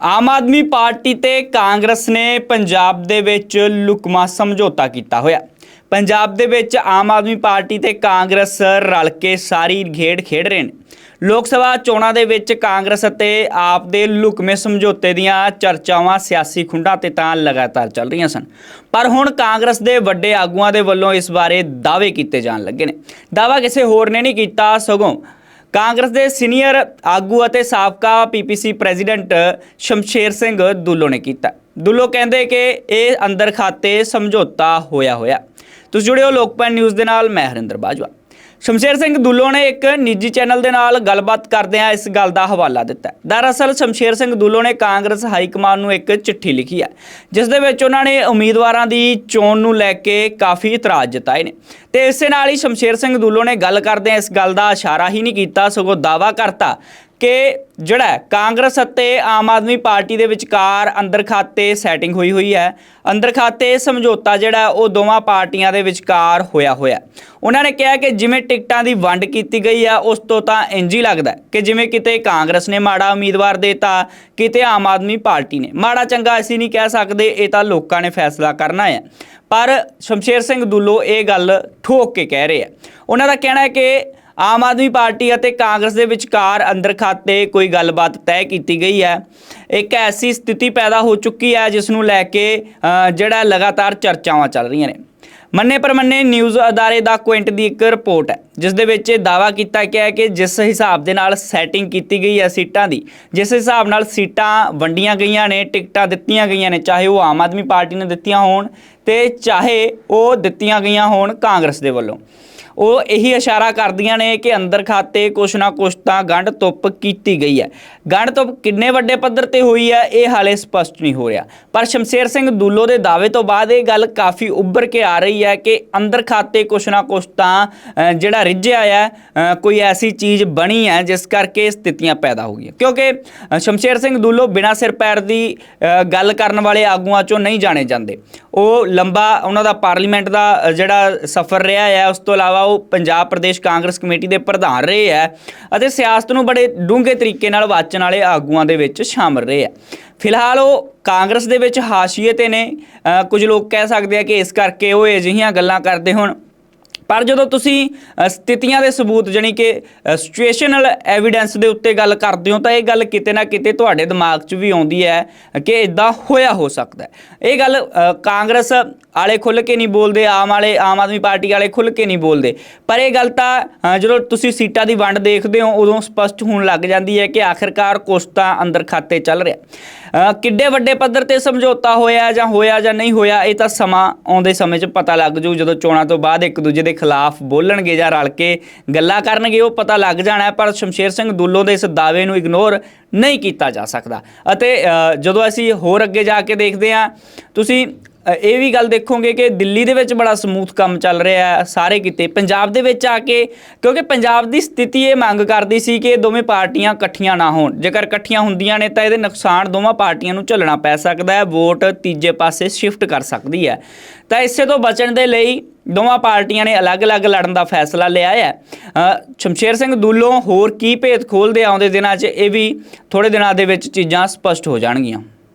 Aam Aadmi party ਤੇ ਕਾਂਗਰਸ ਨੇ ਪੰਜਾਬ ਦੇ ਵਿੱਚ ਲੁਕਮਾ ਸਮਝੌਤਾ ਕੀਤਾ ਹੋਇਆ। ਪੰਜਾਬ ਦੇ ਵਿੱਚ ਆਮ ਆਦਮੀ ਪਾਰਟੀ ਤੇ ਕਾਂਗਰਸ ਰਲ ਕੇ ਸਾਰੀ ਖੇਡ ਖੇਡ ਰਹੇ ਨੇ। ਲੋਕ ਸਭਾ ਚੋਣਾਂ ਦੇ ਵਿੱਚ ਕਾਂਗਰਸ ਅਤੇ ਆਪ ਦੇ ਲੁਕਮੇ ਸਮਝੌਤੇ ਦੀਆਂ ਚਰਚਾਵਾਂ ਸਿਆਸੀ ਖੁੰਡਾਂ ਤੇ ਤਾਂ ਲਗਾਤਾਰ ਚੱਲ ਰਹੀਆਂ ਸਨ। ਪਰ ਹੁਣ ਕਾਂਗਰਸ ਦੇ ਵੱਡੇ ਆਗੂਆਂ ਦੇ ਵੱਲੋਂ ਇਸ ਬਾਰੇ ਦਾਅਵੇ ਕੀਤੇ ਜਾਣ ਲੱਗੇ ਨੇ। ਦਾਅਵਾ ਕਿਸੇ ਹੋਰ ਨੇ ਨਹੀਂ ਕੀਤਾ, ਸਗੋਂ ਕਾਂਗਰਸ ਦੇ ਸੀਨੀਅਰ ਆਗੂ ਅਤੇ ਸਾਬਕਾ ਪੀਪੀਸੀ ਪ੍ਰੈਜ਼ੀਡੈਂਟ ਸ਼ਮਸ਼ੇਰ ਸਿੰਘ ਦੁੱਲੋ ਨੇ ਕੀਤਾ। ਦੁੱਲੋ ਕਹਿੰਦੇ ਕਿ ਇਹ ਅੰਦਰ ਖਾਤੇ ਸਮਝੌਤਾ ਹੋਇਆ ਹੋਇਆ। ਤੁਸੀਂ ਜੁੜਿਓ ਲੋਕਪਾਲ ਨਿਊਜ਼ ਦੇ ਨਾਲ, ਮੈਂ ਹਰਿੰਦਰ ਬਾਜਵਾ। ਸ਼ਮਸ਼ੇਰ ਸਿੰਘ ਦੁੱਲੋ ਨੇ ਇੱਕ ਨਿੱਜੀ ਚੈਨਲ ਦੇ ਨਾਲ ਗੱਲਬਾਤ ਕਰਦਿਆਂ ਇਸ ਗੱਲ ਦਾ ਹਵਾਲਾ ਦਿੱਤਾ ਦਰਅਸਲ, ਸ਼ਮਸ਼ੇਰ ਸਿੰਘ ਦੁੱਲੋ ਨੇ ਕਾਂਗਰਸ ਹਾਈ ਕਮਾਨ ਨੂੰ ਇੱਕ ਚਿੱਠੀ ਲਿਖੀ ਹੈ, ਜਿਸ ਦੇ ਵਿੱਚ ਉਹਨਾਂ ਨੇ ਉਮੀਦਵਾਰਾਂ ਦੀ ਚੋਣ ਨੂੰ ਲੈ ਕੇ ਕਾਫੀ ਇਤਰਾਜ਼ ਜਤਾਏ ਨੇ। ਤੇ ਇਸੇ ਨਾਲ ਹੀ ਸ਼ਮਸ਼ੇਰ ਸਿੰਘ ਦੁੱਲੋ ਨੇ ਗੱਲ ਕਰਦਿਆਂ ਇਸ ਗੱਲ ਦਾ ਇਸ਼ਾਰਾ ਹੀ ਨਹੀਂ ਕੀਤਾ, ਸਗੋਂ ਦਾਵਾ ਕਰਤਾ ਕਿ ਜਿਹੜਾ ਕਾਂਗਰਸ ਅਤੇ ਆਮ ਆਦਮੀ ਪਾਰਟੀ ਦੇ ਵਿਚਕਾਰ ਅੰਦਰ ਖਾਤੇ ਸੈਟਿੰਗ ਹੋਈ ਹੋਈ ਹੈ। ਅੰਦਰ ਖਾਤੇ ਸਮਝੌਤਾ ਜਿਹੜਾ ਉਹ ਦੋਵਾਂ ਪਾਰਟੀਆਂ ਦੇ ਵਿਚਕਾਰ ਹੋਇਆ ਹੋਇਆ ਉਹਨਾਂ ਨੇ ਕਿਹਾ ਕਿ ਜਿਵੇਂ ਟਿਕਟਾਂ ਦੀ ਵੰਡ ਕੀਤੀ ਗਈ ਆ ਉਸ ਤੋਂ ਤਾਂ ਇੰਜ ਹੀ ਲੱਗਦਾ ਕਿ ਜਿਵੇਂ ਕਿਤੇ ਕਾਂਗਰਸ ਨੇ ਮਾੜਾ ਉਮੀਦਵਾਰ ਦੇਤਾ, ਕਿਤੇ ਆਮ ਆਦਮੀ ਪਾਰਟੀ ਨੇ। ਮਾੜਾ ਚੰਗਾ ਅਸੀਂ ਨਹੀਂ ਕਹਿ ਸਕਦੇ, ਇਹ ਤਾਂ ਲੋਕਾਂ ਨੇ ਫੈਸਲਾ ਕਰਨਾ ਹੈ। ਪਰ ਸ਼ਮਸ਼ੇਰ ਸਿੰਘ ਦੁੱਲੋ ਇਹ ਗੱਲ ਠੋਕ ਕੇ ਕਹਿ ਰਹੇ ਆ ਉਹਨਾਂ ਦਾ ਕਹਿਣਾ ਹੈ ਕਿ ਆਮ ਆਦਮੀ ਪਾਰਟੀ ਅਤੇ ਕਾਂਗਰਸ ਦੇ ਵਿਚਕਾਰ ਅੰਦਰ ਖਾਤੇ ਕੋਈ ਗੱਲਬਾਤ ਤੈਅ ਕੀਤੀ ਗਈ ਹੈ। ਇੱਕ ਐਸੀ ਸਥਿਤੀ ਪੈਦਾ ਹੋ ਚੁੱਕੀ ਹੈ, ਜਿਸ ਨੂੰ ਲੈ ਕੇ ਜਿਹੜਾ ਲਗਾਤਾਰ ਚਰਚਾਵਾਂ ਚੱਲ ਰਹੀਆਂ ਨੇ। ਮੰਨੇ ਪਰਮੰਨੇ ਨਿਊਜ਼ ਅਦਾਰੇ ਦਾ ਕੁਇੰਟ ਦੀ ਇੱਕ ਰਿਪੋਰਟ ਹੈ, ਜਿਸ ਦੇ ਵਿੱਚ ਇਹ ਦਾਵਾ ਕੀਤਾ ਗਿਆ ਹੈ ਕਿ ਜਿਸ ਹਿਸਾਬ ਦੇ ਨਾਲ ਸੈਟਿੰਗ ਕੀਤੀ ਗਈ ਹੈ ਸੀਟਾਂ ਦੀ, ਜਿਸ ਹਿਸਾਬ ਨਾਲ ਸੀਟਾਂ ਵੰਡੀਆਂ ਗਈਆਂ ਨੇ, ਟਿਕਟਾਂ ਦਿੱਤੀਆਂ ਗਈਆਂ ਨੇ, ਚਾਹੇ ਉਹ ਆਮ ਆਦਮੀ ਪਾਰਟੀ ਨੇ ਦਿੱਤੀਆਂ ਹੋਣ ਤੇ ਚਾਹੇ ਉਹ ਦਿੱਤੀਆਂ ਗਈਆਂ ਹੋਣ ਕਾਂਗਰਸ ਦੇ ਵੱਲੋਂ। ਉਹ ਇਹੀ ਇਸ਼ਾਰਾ ਕਰਦੀਆਂ ਨੇ ਕਿ ਅੰਦਰ ਖਾਤੇ ਕੁਛ ਨਾ ਕੁਛ ਤਾਂ ਗੰਢ ਤੁੱਪ ਕੀਤੀ ਗਈ ਹੈ। ਗੰਢ ਤੁੱਪ ਕਿੰਨੇ ਵੱਡੇ ਪੱਧਰ ਤੇ ਹੋਈ ਹੈ, ਇਹ ਹਾਲੇ ਸਪਸ਼ਟ ਨਹੀਂ ਹੋ ਰਿਹਾ। ਪਰ ਸ਼ਮਸ਼ੇਰ ਸਿੰਘ ਦੁੱਲੋ ਦੇ ਦਾਅਵੇ ਤੋਂ ਬਾਅਦ ਇਹ ਗੱਲ ਕਾਫੀ ਉੱਭਰ ਕੇ ਆ ਰਹੀ ਹੈ ਕਿ ਅੰਦਰ ਖਾਤੇ ਕੁਛ ਨਾ ਕੁਛ ਤਾਂ ਜਿਹੜਾ ਰਿੱਝਿਆ ਹੈ ਕੋਈ ਐਸੀ ਚੀਜ਼ ਬਣੀ ਹੈ ਜਿਸ ਕਰਕੇ ਸਥਿਤੀਆਂ ਪੈਦਾ ਹੋ ਗਈਆਂ। ਕਿਉਂਕਿ ਸ਼ਮਸ਼ੇਰ ਸਿੰਘ ਦੁੱਲੋ ਬਿਨਾਂ ਸਿਰ ਪੈਰ ਦੀ ਗੱਲ ਕਰਨ ਵਾਲੇ ਆਗੂਆਂ ਚੋਂ ਨਹੀਂ ਜਾਣੇ ਜਾਂਦੇ। ਉਹ ਲੰਬਾ ਉਹਨਾਂ ਦਾ ਪਾਰਲੀਮੈਂਟ ਦਾ ਜਿਹੜਾ ਸਫ਼ਰ ਰਿਹਾ ਹੈ ਉਸ ਤੋਂ ਇਲਾਵਾ ਉਹ ਪੰਜਾਬ ਪ੍ਰਦੇਸ਼ ਕਾਂਗਰਸ ਕਮੇਟੀ ਦੇ ਪ੍ਰਧਾਨ ਰਹੇ ਹੈ ਅਤੇ ਸਿਆਸਤ ਨੂੰ ਬੜੇ ਡੂੰਘੇ ਤਰੀਕੇ ਨਾਲ ਵਾਚਣ ਵਾਲੇ ਆਗੂਆਂ ਦੇ ਵਿੱਚ ਸ਼ਾਮਲ ਰਹੇ ਹੈ ਫਿਲਹਾਲ ਉਹ ਕਾਂਗਰਸ ਦੇ ਵਿੱਚ ਹਾਸ਼ੀਏ ਤੇ ਨੇ। ਕੁਝ ਲੋਕ ਕਹਿ ਸਕਦੇ ਆ ਕਿ ਇਸ ਕਰਕੇ ਉਹ ਅਜਿਹੀਆਂ ਗੱਲਾਂ ਕਰਦੇ ਹੋਣ। ਪਰ ਜਦੋਂ ਤੁਸੀਂ ਸਥਿਤੀਆਂ ਦੇ ਸਬੂਤ ਜਾਣੀ ਕਿ ਸਿਚੁਏਸ਼ਨਲ ਐਵੀਡੈਂਸ ਦੇ ਉੱਤੇ ਗੱਲ ਕਰਦੇ ਹੋ ਤਾਂ ਇਹ ਗੱਲ ਕਿਤੇ ਨਾ ਕਿਤੇ ਤੁਹਾਡੇ ਦਿਮਾਗ 'ਚ ਵੀ ਆਉਂਦੀ ਹੈ ਕਿ ਇਦਾਂ ਹੋਇਆ ਹੋ ਸਕਦਾ ਹੈ। ਇਹ ਗੱਲ ਕਾਂਗਰਸ ਵਾਲੇ ਖੁੱਲ ਕੇ ਨਹੀਂ ਬੋਲਦੇ, ਆਮ ਵਾਲੇ ਆਮ ਆਦਮੀ ਪਾਰਟੀ ਵਾਲੇ ਖੁੱਲ ਕੇ ਨਹੀਂ ਬੋਲਦੇ। ਪਰ ਇਹ ਗੱਲ ਤਾਂ ਜਦੋਂ ਤੁਸੀਂ ਸੀਟਾਂ ਦੀ ਵੰਡ ਦੇਖਦੇ ਹੋ, ਉਦੋਂ ਸਪਸ਼ਟ ਹੋਣ ਲੱਗ ਜਾਂਦੀ ਹੈ ਕਿ ਆਖਿਰਕਾਰ ਕੁਛ ਤਾਂ ਅੰਦਰ ਖਾਤੇ ਚੱਲ ਰਿਹਾ। ਕਿੱਡੇ ਵੱਡੇ ਪੱਧਰ ਤੇ ਸਮਝੌਤਾ ਹੋਇਆ ਜਾਂ ਹੋਇਆ ਜਾਂ ਨਹੀਂ ਹੋਇਆ, ਇਹ ਤਾਂ ਸਮਾਂ ਆਉਂਦੇ ਸਮੇਂ 'ਚ ਪਤਾ ਲੱਗ ਜੂ, ਜਦੋਂ ਚੋਣਾਂ ਤੋਂ ਬਾਅਦ ਇੱਕ ਦੂਜੇ ਦੇ ਖਿਲਾਫ ਬੋਲਣਗੇ ਜਾਂ ਰਲ ਕੇ ਗੱਲਾਂ ਕਰਨਗੇ, ਉਹ ਪਤਾ ਲੱਗ ਜਾਣਾ ਪਰ ਸ਼ਮਸ਼ੇਰ ਸਿੰਘ ਦੁੱਲੋ ਦੇ ਇਸ ਦਾਅਵੇ ਨੂੰ ਇਗਨੋਰ ਨਹੀਂ ਕੀਤਾ ਜਾ ਸਕਦਾ। ਅਤੇ ਜਦੋਂ ਅਸੀਂ ਹੋਰ ਅੱਗੇ ਜਾ ਕੇ ਦੇਖਦੇ ਹਾਂ, ਤੁਸੀਂ ਇਹ ਵੀ ਗੱਲ ਦੇਖੋਗੇ ਕਿ ਦਿੱਲੀ ਦੇ ਵਿੱਚ ਬੜਾ ਸਮੂਥ ਕੰਮ ਚੱਲ ਰਿਹਾ ਹੈ ਸਾਰੇ ਕਿਤੇ। ਪੰਜਾਬ ਦੇ ਵਿੱਚ ਆ ਕੇ, ਕਿਉਂਕਿ ਪੰਜਾਬ ਦੀ ਸਥਿਤੀ ਇਹ ਮੰਗ ਕਰਦੀ ਸੀ ਕਿ ਦੋਵੇਂ ਪਾਰਟੀਆਂ ਇਕੱਠੀਆਂ ਨਾ ਹੋਣ। ਜੇਕਰ ਇਕੱਠੀਆਂ ਹੁੰਦੀਆਂ ਨੇ ਤਾਂ ਇਹਦੇ ਨੁਕਸਾਨ ਦੋਵਾਂ ਪਾਰਟੀਆਂ ਨੂੰ ਝੱਲਣਾ ਪੈ ਸਕਦਾ ਹੈ, ਵੋਟ ਤੀਜੇ ਪਾਸੇ ਸ਼ਿਫਟ ਕਰ ਸਕਦੀ ਹੈ। ਤਾਂ ਇਸੇ ਤੋਂ ਬਚਣ ਦੇ ਲਈ ਦੋਵਾਂ ਪਾਰਟੀਆਂ ਨੇ ਅਲੱਗ-ਅਲੱਗ ਲੜਨ ਦਾ ਫੈਸਲਾ ਲਿਆ ਹੈ। ਸ਼ਮਸ਼ੇਰ ਸਿੰਘ ਦੁੱਲੋਂ ਹੋਰ ਕੀ ਭੇਤ ਖੋਲਦੇ ਆਉਂਦੇ ਦਿਨਾਂ 'ਚ ਇਹ ਵੀ ਥੋੜੇ ਦਿਨਾਂ ਦੇ ਵਿੱਚ ਚੀਜ਼ਾਂ ਸਪਸ਼ਟ ਹੋ ਜਾਣਗੀਆਂ।